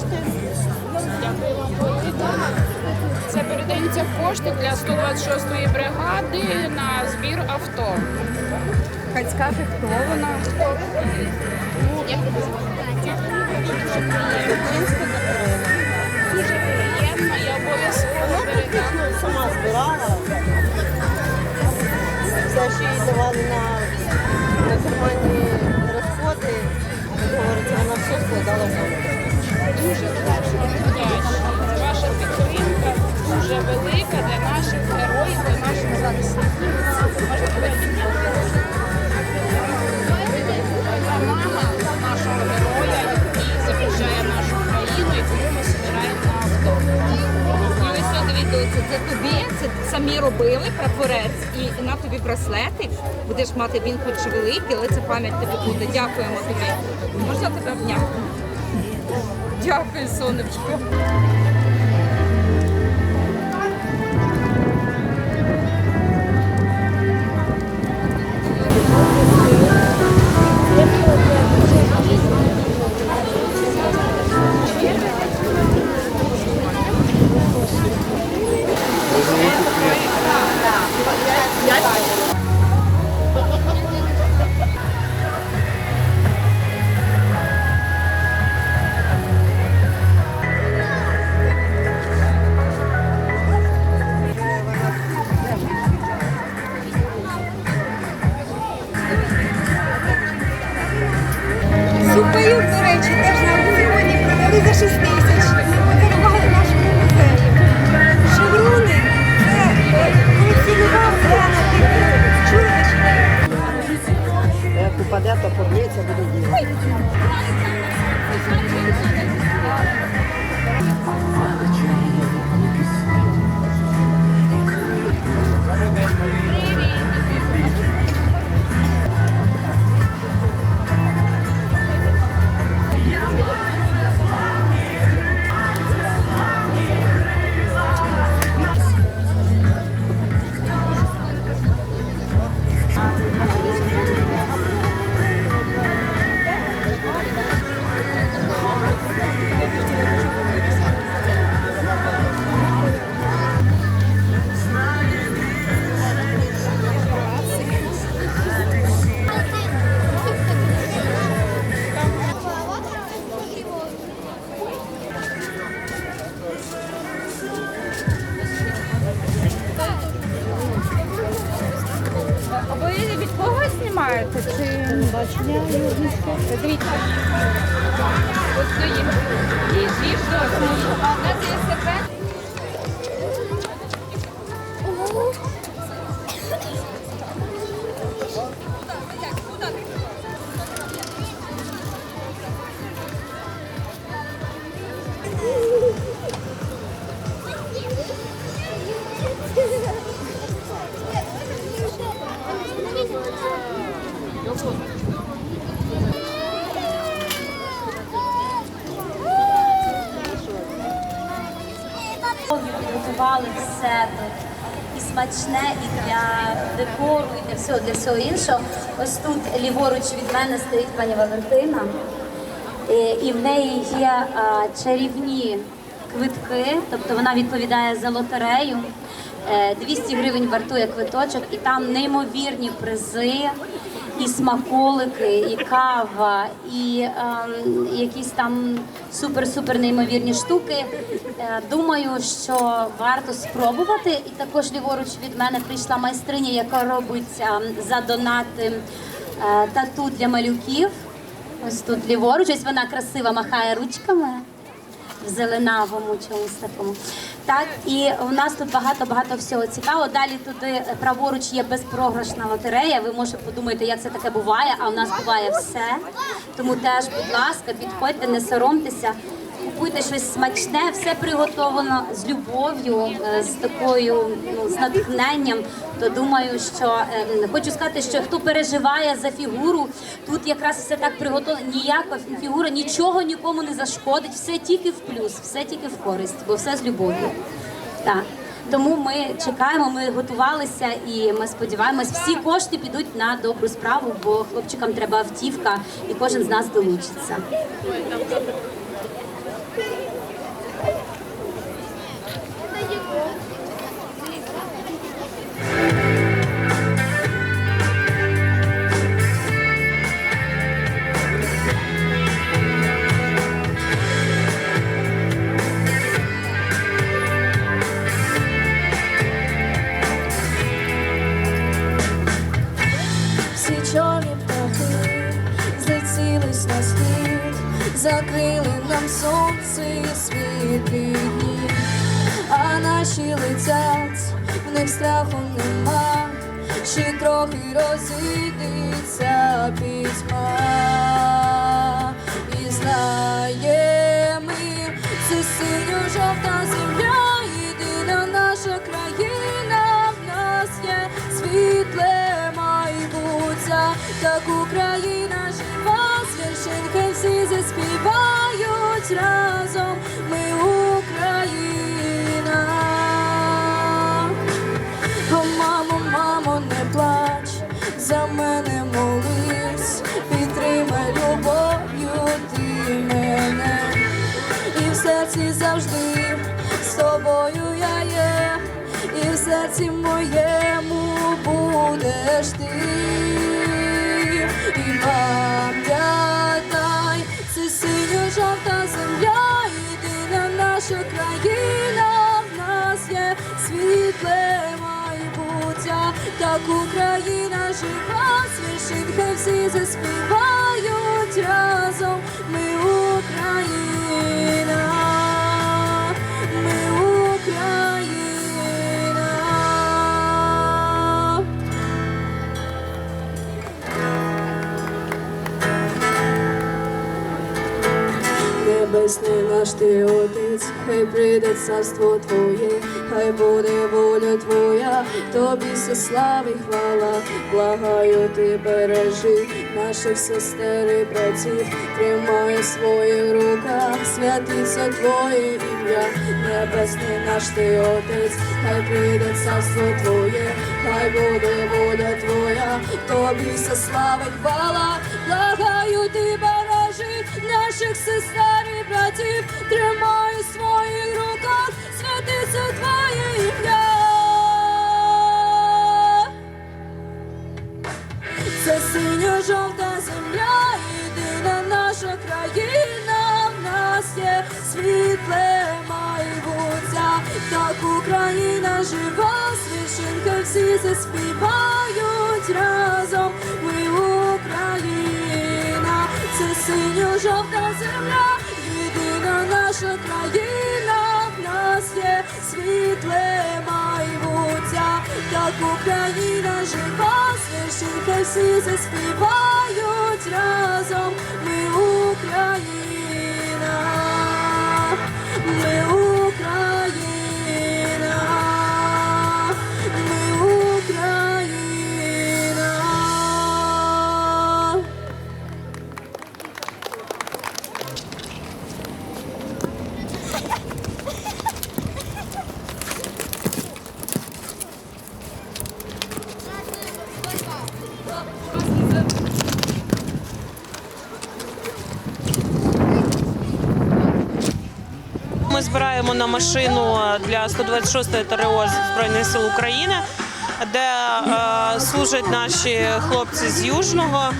кошти. Дякую вам. Це передаються кошти для 126-ї бригади на збір авто. Хай скаже, хто вона. Ну, як ви Дуже приємно і обов'язково передам. сама збирала. Все, що їй давали на, на карманні розходи, як говориться, вона все складала в. Дуже. Ваша підтримка дуже велика для наших героїв, для наших захисників. Мама нашого героя, який захищає нашу країну, і тому ми збираємо на авто. Це тобі, це самі робили прапорець і на тобі браслети. Будеш мати він хоч великий, але це пам'ять тобі буде. Дякуємо тобі. Можна тебе обняти? Дякую, сонечко. За 6 смачне, і для декору, і для всього, для всього іншого. Ось тут ліворуч від мене стоїть пані Валентина, Е, і в неї є чарівні квитки, тобто вона відповідає за лотерею. Е, 200 гривень вартує квиточок, і там неймовірні призи, і смаколики, і кава, і ем, якісь там супер-супер неймовірні штуки. Е, думаю, що варто спробувати. І також ліворуч від мене прийшла майстриня, яка робить ем, за донати е, тату для малюків. Ось тут ліворуч, ось вона красиво махає ручками в зеленавому чомусь такому. Так, і у нас тут багато-багато всього цікавого. Далі туди праворуч є безпрограшна лотерея. Ви може подумаєте, як це таке буває, а у нас буває все. Тому теж, будь ласка, підходьте, не соромтеся. Купуйте щось смачне, все приготовано з любов'ю, е, з такою ну, з натхненням. То думаю, що е, хочу сказати, що хто переживає за фігуру, тут якраз все так приготовлено. Ніяка фігура нічого нікому не зашкодить, все тільки в плюс, все тільки в користь, бо все з любов'ю. Так. Тому ми чекаємо, ми готувалися і ми сподіваємось, всі кошти підуть на добру справу, бо хлопчикам треба автівка, і кожен з нас долучиться. Закрили нам сонце і світлі дні, а наші летять, в них страху нема, ще трохи розійдеться пітьма. І знаємо, це синьо-жовта земля, єдина наша країна, в нас є світле майбуття, так Україна заспівають разом. Ми Україна. О, мамо, мамо, не плач, за мене молись, підтримай любов'ю ти мене, і в серці завжди з тобою я є, і в серці моєму будеш ти. Так Україна жива, священка всі заспівають Небесний наш ти отець, хай прийде царство Твоє, хай буде воля Твоя, тобі все слави, хвала, благаю ти бережи наших сестер і братів, тримай своїх руках, святиться Твоє ім'я, небесний наш ти отець, хай прийде царство Твоє, хай буде воля Твоя, тобі все слави, хвала, благаю ти бережи наших сестер і братів, тримай у своїх руках, святиться Твоє ім'я. Це синьо-жовта земля, єдина наша країна, в нас є світле майбуття, так Україна жива, священка всі заспівають синьо-жовта земля, єдина наша країна, в нас є світле майбуття, як Україна жива, священка всі заспівають разом. Ми Україна, ми Україна, Ми збираємо на машину для 126-ї ТРО Збройних сил України, де е, служать наші хлопці з Южного.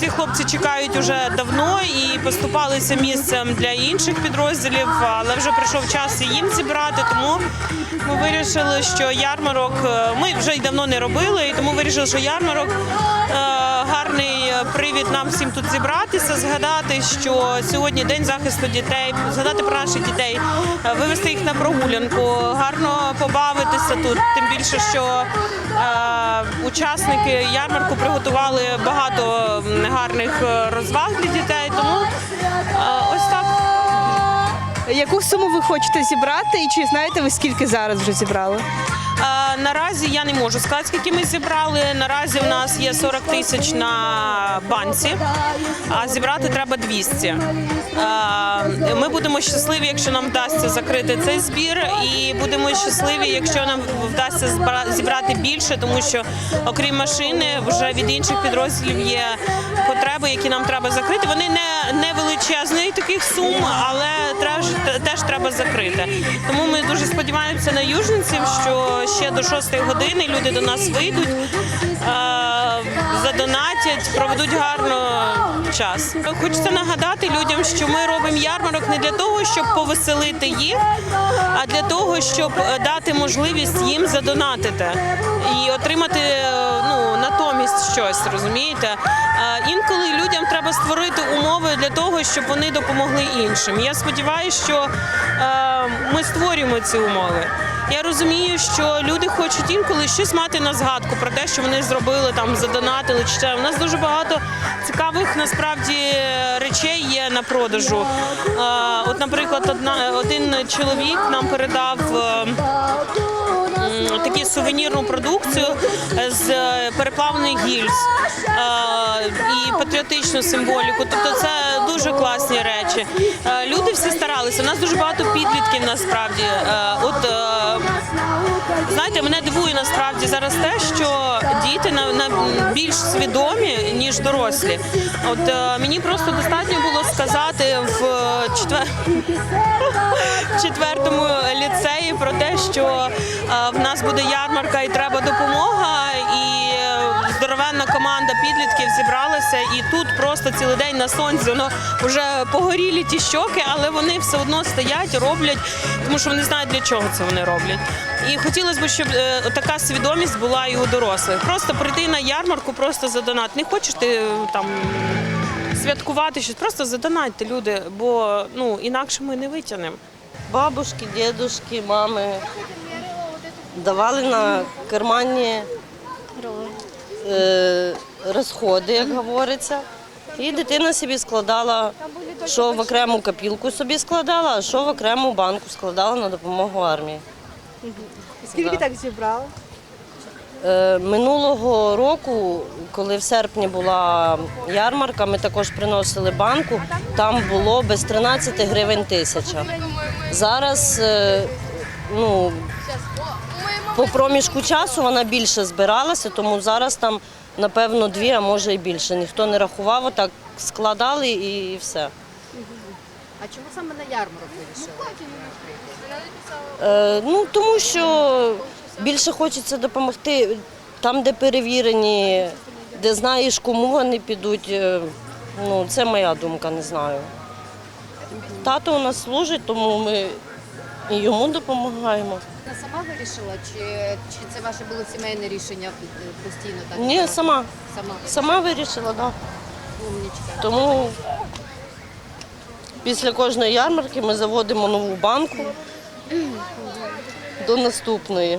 Ці хлопці чекають уже давно і поступалися місцем для інших підрозділів, але вже прийшов час і їм зібрати. Тому ми вирішили, що ярмарок е, ми вже й давно не робили, і тому вирішили, що ярмарок е, гарний привід нам всім тут зібратися, згадати, що сьогодні день захисту дітей, згадати про наших дітей, е, вивести їх на прогулянку, гарно побавитися тут. Тим більше, що е, учасники ярмарку приготували багато гарних е, розваг для дітей. Тому ось так. Яку суму ви хочете зібрати, і чи знаєте ви скільки зараз вже зібрали? Наразі я не можу сказати, скільки ми зібрали. Наразі у нас є 40 тисяч на банці, а зібрати треба 200. Е, Ми будемо щасливі, якщо нам вдасться закрити цей збір, і будемо щасливі, якщо нам вдасться зібрати більше, тому що окрім машини, вже від інших підрозділів є потреби, які нам треба закрити. Вони не, не величезних таких сум, але теж, теж треба закрити. Тому ми дуже сподіваємося на южниців, що ще до 6 години люди до нас вийдуть, е, задонатять, проведуть гарно час. Хочеться нагадати людям, що ми робимо ярмарок не для того, щоб повеселити їх, а для того, щоб е, дати можливість їм задонатити і отримати е, ну, натомість щось, розумієте? Інколи людям треба створити умови для того, щоб вони допомогли іншим. Я сподіваюся, що ми створюємо ці умови. Я розумію, що люди хочуть інколи щось мати на згадку про те, що вони зробили там, задонатили чи ще. У нас дуже багато цікавих насправді речей є на продажу. Е, от, наприклад, одна один чоловік нам передав. Е, м, таку сувенірну продукцію з переплавних переплавлених гільз е, і патріотичну символіку. Тобто це дуже класні речі. Е, Люди всі старалися. У нас дуже багато підлітків насправді. Е, От е, знаєте, мене дивує насправді зараз те, що діти на, на більш свідомі ніж дорослі. От е, мені просто достатньо було сказати в е, четвер четвертому ліцеї про те, що е, в нас буде ярмарка і треба допомога. І здоровенна команда підлітків зібралася, і тут просто цілий день на сонці воно вже погорілі ті щоки, але вони все одно стоять, роблять, тому що вони знають для чого це вони роблять. І хотілося б, щоб е, така свідомість була і у дорослих. Просто прийти на ярмарку, просто задонат. Не хочеш ти е, там святкувати щось, просто задонатьте люди, бо ну інакше ми не витягнемо. Бабушки, дідушки, мами давали на карманні е, розходи, як говориться. І дитина собі складала, що в окрему копілку собі складала, а що в окрему банку складала на допомогу армії. Скільки так зібрали? Е, Минулого року, коли в серпні була ярмарка, ми також приносили банку. Там було без 13 гривень тисяча. Зараз е, ну, по проміжку часу вона більше збиралася, тому зараз там, напевно, дві, а може і більше. Ніхто не рахував, отак складали і все. А чому саме на ярмарок вирішили? Е, ну, тому що більше хочеться допомогти там, де перевірені, де знаєш, кому вони підуть. е, Ну, це моя думка, не знаю. Тато у нас служить, тому ми і йому допомагаємо. Вона сама вирішила, чи, чи це ваше було сімейне рішення постійно так? Ні, сама. Сама Сама вирішила, так. Да. умнічка. Тому після кожної ярмарки ми заводимо нову банку до наступної.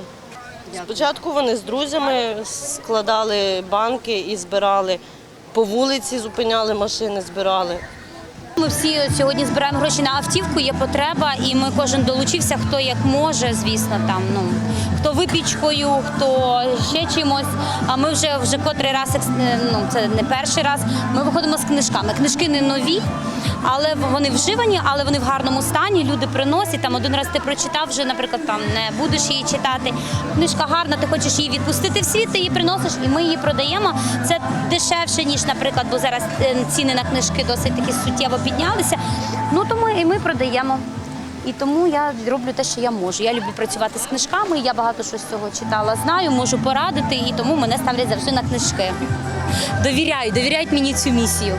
Спочатку вони з друзями складали банки і збирали. По вулиці зупиняли машини, збирали. Ми всі сьогодні збираємо гроші на автівку, є потреба, і ми кожен долучився, хто як може, звісно, там ну хто випічкою, хто ще чимось. А ми вже вже котрий раз ну це не перший раз. Ми виходимо з книжками. Книжки не нові, але вони вживані, але вони в гарному стані. Люди приносять там один раз ти прочитав, вже, наприклад, там не будеш її читати. Книжка гарна, ти хочеш її відпустити в світ, ти її приносиш, і ми її продаємо. Це дешевше ніж, наприклад, бо зараз е, ціни на книжки досить таки суттєво піднялися. Ну тому і ми продаємо. І тому я роблю те, що я можу. Я люблю працювати з книжками. Я багато що з цього читала, знаю, можу порадити, і тому мене ставлять завжди на книжки. Довіряють, довіряють мені цю місію.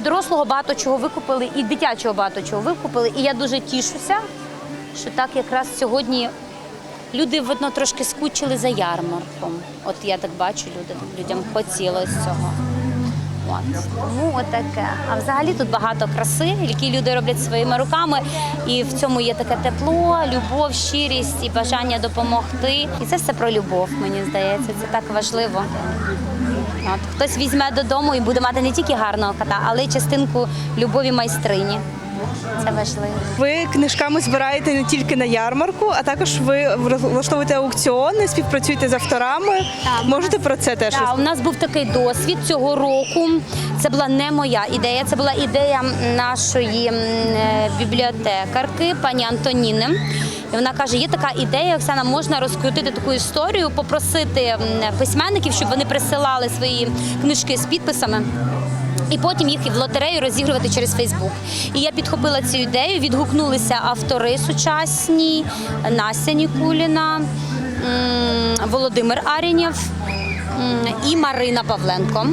Дорослого багато чого викупили, і дитячого багато чого викупили. І я дуже тішуся, що так якраз сьогодні люди видно трошки скучили за ярмарком. От я так бачу, люди людям хотілося цього. От. Тому отаке. А взагалі тут багато краси, які люди роблять своїми руками, і в цьому є таке тепло, любов, щирість і бажання допомогти. І це все про любов, мені здається. Це так важливо. От. Хтось візьме додому і буде мати не тільки гарного кота, але й частинку любові майстрині. Це важливо. Ви книжками збираєте не тільки на ярмарку, а також ви влаштовуєте аукціони, співпрацюєте з авторами. Так, Можете про це теж? Так, у нас був такий досвід цього року. Це була не моя ідея, це була ідея нашої е, бібліотекарки пані Антоніни. І вона каже: є така ідея, Оксана, можна розкрутити таку історію, попросити письменників, щоб вони присилали свої книжки з підписами. І потім їх в лотерею розігрувати через Фейсбук. І я підхопила цю ідею, відгукнулися автори сучасні, Настя Нікуліна, Володимир Арінєв і Марина Павленко.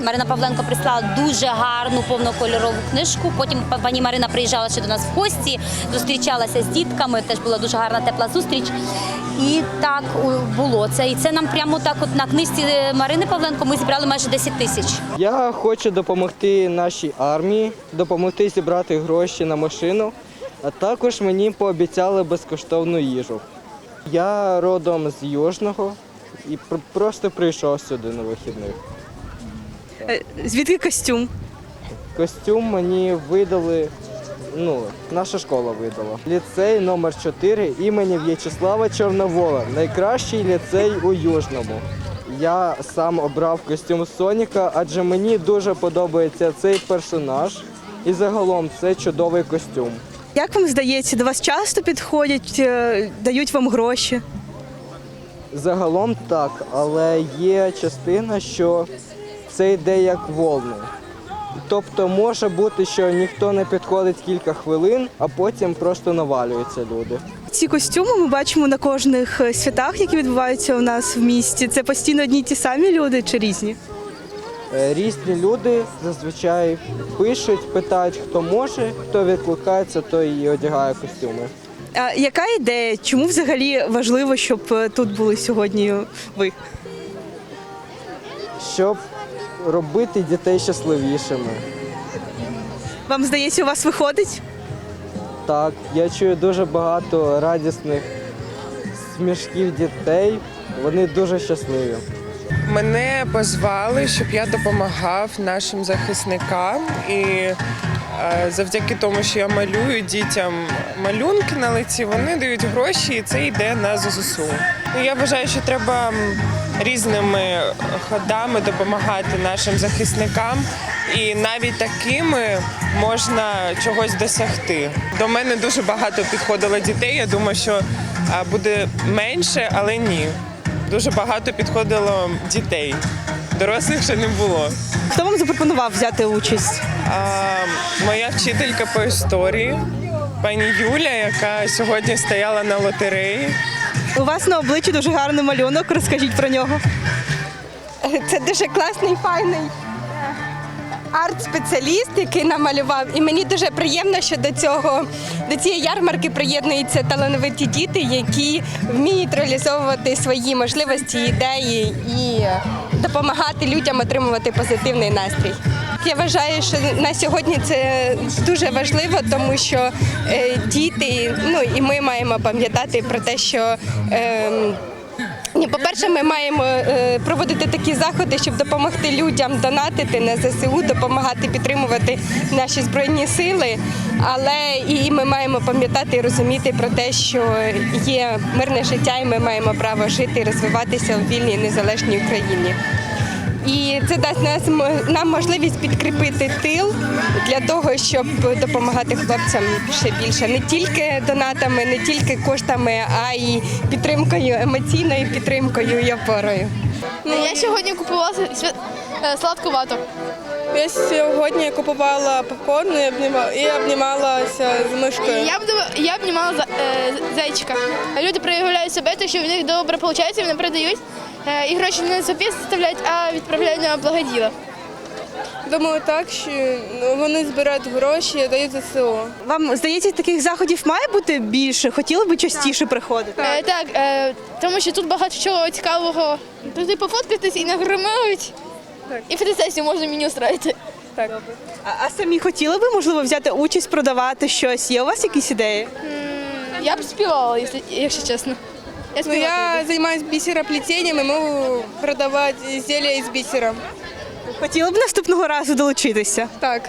Марина Павленко прислала дуже гарну повнокольорову книжку. Потім пані Марина приїжджала ще до нас в гості, зустрічалася з дітками. Теж була дуже гарна тепла зустріч. І так було це. І це нам прямо так, от на книжці Марини Павленко, ми зібрали майже 10 тисяч. Я хочу допомогти нашій армії, допомогти зібрати гроші на машину, а також мені пообіцяли безкоштовну їжу. Я родом з Южного і просто прийшов сюди на вихідних. Е, Звідки костюм? Костюм мені видали, ну, наша школа видала. Ліцей номер 4 імені В'ячеслава Чорновола. Найкращий ліцей у Южному. Я сам обрав костюм Соніка, адже мені дуже подобається цей персонаж. І загалом це чудовий костюм. Як вам здається, до вас часто підходять, е, дають вам гроші? Загалом так, але є частина, що це йде як волни. Тобто може бути, що ніхто не підходить кілька хвилин, а потім просто навалюються люди. Ці костюми ми бачимо на кожних е, святах, які відбуваються у нас в місті. Це постійно одні й ті самі люди чи різні? Е, Різні люди зазвичай пишуть, питають, хто може, хто відкликається, той і одягає костюми. А яка ідея? Чому взагалі важливо, щоб е, тут були сьогодні ви? Щоб робити дітей щасливішими. Вам здається, у вас виходить? Так, я чую дуже багато радісних смішків дітей. Вони дуже щасливі. Мене позвали, щоб я допомагав нашим захисникам. І е, завдяки тому, що я малюю дітям малюнки на лиці, вони дають гроші, і це йде на ЗСУ. Я вважаю, що треба різними ходами допомагати нашим захисникам. І навіть такими можна чогось досягти. До мене дуже багато підходило дітей. Я думаю, що е, буде менше, але ні. Дуже багато підходило дітей. Дорослих ще не було. Хто вам запропонував взяти участь? А, моя вчителька по історії, пані Юля, яка сьогодні стояла на лотереї. У вас на обличчі дуже гарний малюнок. Розкажіть про нього. Це дуже класний, файний арт-спеціаліст, який намалював. І мені дуже приємно, що до цього до цієї ярмарки приєднуються талановиті діти, які вміють реалізовувати свої можливості, ідеї і допомагати людям отримувати позитивний настрій. Я вважаю, що на сьогодні це дуже важливо, тому що е, діти, ну і ми маємо пам'ятати про те, що. ні, по-перше, ми маємо е, проводити такі заходи, щоб допомогти людям донатити на ЗСУ, допомагати підтримувати наші збройні сили. Але і ми маємо пам'ятати і розуміти про те, що є мирне життя, і ми маємо право жити і розвиватися у вільній незалежній Україні. І це дасть нас нам можливість підкріпити тил для того, щоб допомагати хлопцям ще більше, не тільки донатами, не тільки коштами, а й підтримкою, емоційною підтримкою і опорою. Я сьогодні купувала е, сладку вату. Я сьогодні купувала попкорн і обнімала, і обнімалася з мишкою. Я б я обнімала е, зайчика. Люди проявляють себе, те, що в них добре виходить, вони продають і гроші не собі заставляють, а відправляють на благоділо. Думаю, так що ну, вони збирають гроші і дають ЗСУ. Вам здається, таких заходів має бути більше? Хотіли би частіше приходити? Е, так, е, тому що тут багато чого цікавого. Туди пофоткатись і нагримають. І фотосесію можна мені устроїти. А, а самі хотіли би, можливо, взяти участь, продавати щось? Є у вас якісь ідеї? Я б співала, якщо, якщо чесно. Я Ну, я займаюся бісероплетінням і можу продавати зілля із бісером. Хотіла б наступного разу долучитися? Так.